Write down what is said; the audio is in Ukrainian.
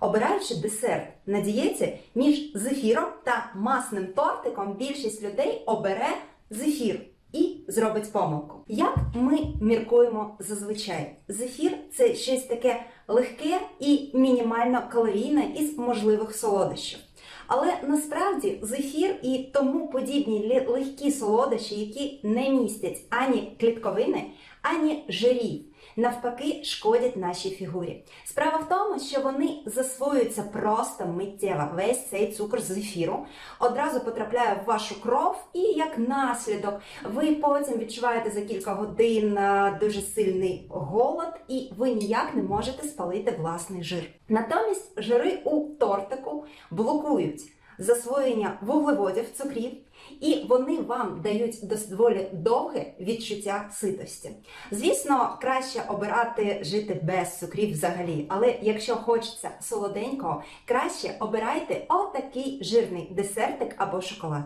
Обираючи десерт на дієті між зефіром та масним тортиком, більшість людей обере зефір і зробить помилку. Як ми міркуємо зазвичай? Зефір це щось таке легке і мінімально калорійне із можливих солодощів. Але насправді зефір і тому подібні легкі солодощі, які не містять ані клітковини, ані жирів, навпаки, шкодять нашій фігурі. Справа в тому, що вони засвоюються просто миттєво. Весь цей цукор з зефіру одразу потрапляє в вашу кров, і як наслідок ви потім відчуваєте за кілька годин е, дуже сильний голод, і ви ніяк не можете спалити власний жир. Натомість жири у тортику блокують засвоєння вуглеводів, цукрів, і вони вам дають доволі довге відчуття ситості. Звісно, краще обирати жити без цукрів взагалі, але якщо хочеться солоденького, краще обирайте отакий жирний десертик або шоколад.